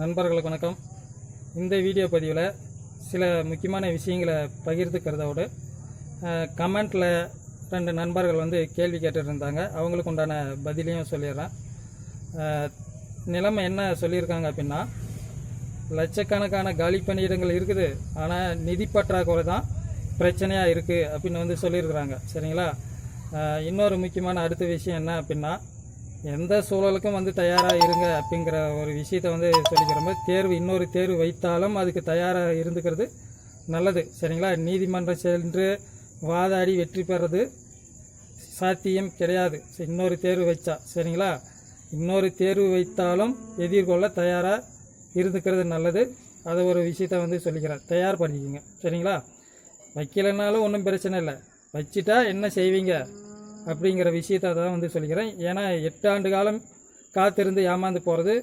நண்பர்களுக்கு வணக்கம். இந்த வீடியோ பதிவில் சில முக்கியமான விஷயங்களை பகிர்ந்துக்கிறதோடு கமெண்ட்டில் ரெண்டு நண்பர்கள் வந்து கேள்வி கேட்டுருந்தாங்க அவங்களுக்கு உண்டான பதிலையும் சொல்லிடுறேன் நிலைமை என்ன சொல்லியிருக்காங்க அப்படின்னா லட்சக்கணக்கான காலி பணியிடங்கள் இருக்குது. ஆனால் நிதி பற்றாக்குறை தான் பிரச்சனையாக இருக்குது அப்படின்னு வந்து சொல்லியிருக்கிறாங்க சரிங்களா? இன்னொரு முக்கியமான அடுத்த விஷயம் என்ன அப்படின்னா எந்த சூழலுக்கும் வந்து தயாராக இருங்க அப்படிங்கிற ஒரு விஷயத்தை வந்து சொல்லிக்கிறோம் தேர்வு இன்னொரு தேர்வு வைத்தாலும் அதுக்கு தயாராக இருந்துக்கிறது நல்லது. சரிங்களா? நீதிமன்றம் சென்று வாதாடி வெற்றி பெறது சாத்தியம் கிடையாது. சரி, இன்னொரு தேர்வு வைச்சா சரிங்களா? இன்னொரு தேர்வு வைத்தாலும் எதிர்கொள்ள தயாராக இருந்துக்கிறது நல்லது. அதை ஒரு விஷயத்த வந்து சொல்லிக்கிறேன் தயார் பண்ணிக்கோங்க சரிங்களா? வைக்கலைனாலும் ஒன்றும் பிரச்சனை இல்லை. வச்சுட்டா என்ன செய்வீங்க? அப்படிங்கிற விஷயத்தை தான் வந்து சொல்லிக்கிறேன். ஏன்னா எட்டு ஆண்டு காலம் காத்திருந்து ஏமாந்து போகிறது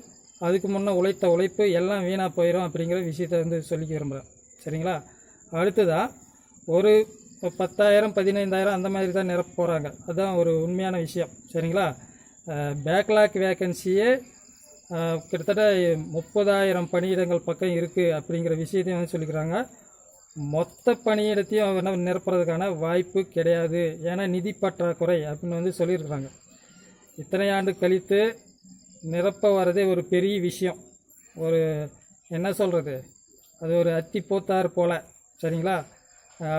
அதுக்கு முன்னே உழைத்த உழைப்பு எல்லாம் வீணாக போயிடும் அப்படிங்கிற விஷயத்த வந்து சொல்லிக்க விரும்புகிறேன் சரிங்களா? அடுத்ததாக ஒரு பத்தாயிரம் பதினைந்தாயிரம் அந்த மாதிரி தான் நிரப்ப போகிறாங்க அதுதான் ஒரு உண்மையான விஷயம். சரிங்களா? பேக்லாக் வேக்கன்சியே கிட்டத்தட்ட முப்பதாயிரம் பணியிடங்கள் பக்கம் இருக்குது அப்படிங்கிற விஷயத்தையும் வந்து சொல்லிக்கிறாங்க. மொத்த பணியிடத்தையும் என்ன நிரப்புறதுக்கான வாய்ப்பு கிடையாது. ஏன்னா நிதி பற்றாக்குறை அப்படின்னு வந்து சொல்லியிருக்கிறாங்க. இத்தனை ஆண்டு கழித்து நிரப்ப வரதே ஒரு பெரிய விஷயம். ஒரு என்ன சொல்கிறது அது ஒரு அத்தி போத்தார் போல். சரிங்களா?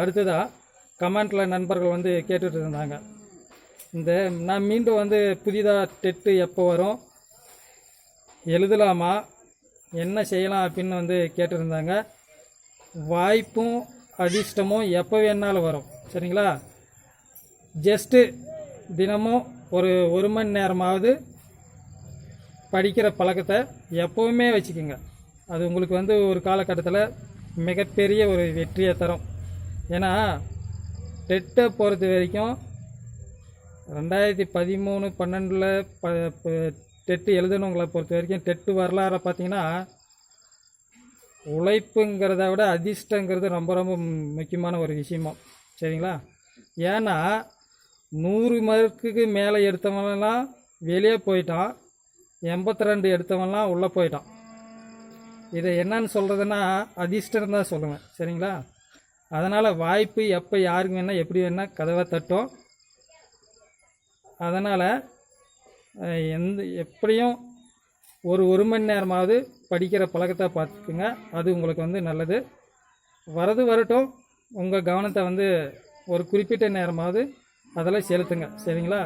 அடுத்ததாக கமெண்ட்டில் நண்பர்கள் வந்து கேட்டுட்டு இருந்தாங்க. இந்த நான் மீண்டும் வந்து புதிதாக டெட்டு எப்போ வரும்? எழுதலாமா? என்ன செய்யலாம் அப்படின்னு வந்து கேட்டிருந்தாங்க வாய்ப்பும் அதிர்ஷ்டமும் எப்போ வேணாலும் வரும். சரிங்களா? ஜஸ்ட்டு தினமும் ஒரு ஒரு மணி நேரமாவது படிக்கிற பழக்கத்தை எப்போவுமே வச்சுக்கோங்க. அது உங்களுக்கு வந்து ஒரு காலகட்டத்தில் மிகப்பெரிய ஒரு வெற்றியை தரும். ஏன்னா டெட்டை பொறுத்த வரைக்கும் ரெண்டாயிரத்தி பதிமூணு பன்னெண்டில் ப டெட்டு எழுதணுங்களை பொறுத்த வரைக்கும் டெட்டு வரலாறை பார்த்தீங்கன்னா உழைப்புங்கிறத விட அதிர்ஷ்டங்கிறது ரொம்ப ரொம்ப முக்கியமான ஒரு விஷயமா. சரிங்களா? ஏன்னா நூறு மார்க்குக்கு மேலே எடுத்தவன்லாம் வெளியே போயிட்டான். எண்பத்தி ரெண்டு எடுத்தவன்லாம் உள்ளே போயிட்டான். இதை என்னன்னு சொல்கிறதுன்னா அதிர்ஷ்டம் தான் சொல்லுவேன். சரிங்களா? அதனால் வாய்ப்பு எப்போ யாருக்கு வேணால் எப்படி வேணால் கதவை தட்டும். அதனால் எந்த எப்படியும் ஒரு ஒரு மணி நேரமாவது படிக்கிற பழக்கத்தை பார்த்துக்குங்க. அது உங்களுக்கு வந்து நல்லது. வரது வரட்டும். உங்கள் கவனத்தை வந்து ஒரு குறிப்பிட்ட நேரமாவது அதில் செலுத்துங்க. சரிங்களா?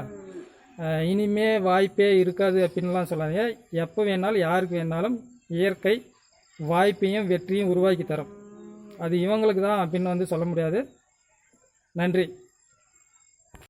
இனிமே வாய்ப்பே இருக்காது அப்படின்லாம் சொல்லாதீங்க. எப்போ வேணாலும் யாருக்கு வேணாலும் இயற்கை வாய்ப்பையும் வெற்றியும் உருவாக்கி தரும். அது இவங்களுக்கு தான் அப்படின்னு வந்து சொல்ல முடியாது. நன்றி.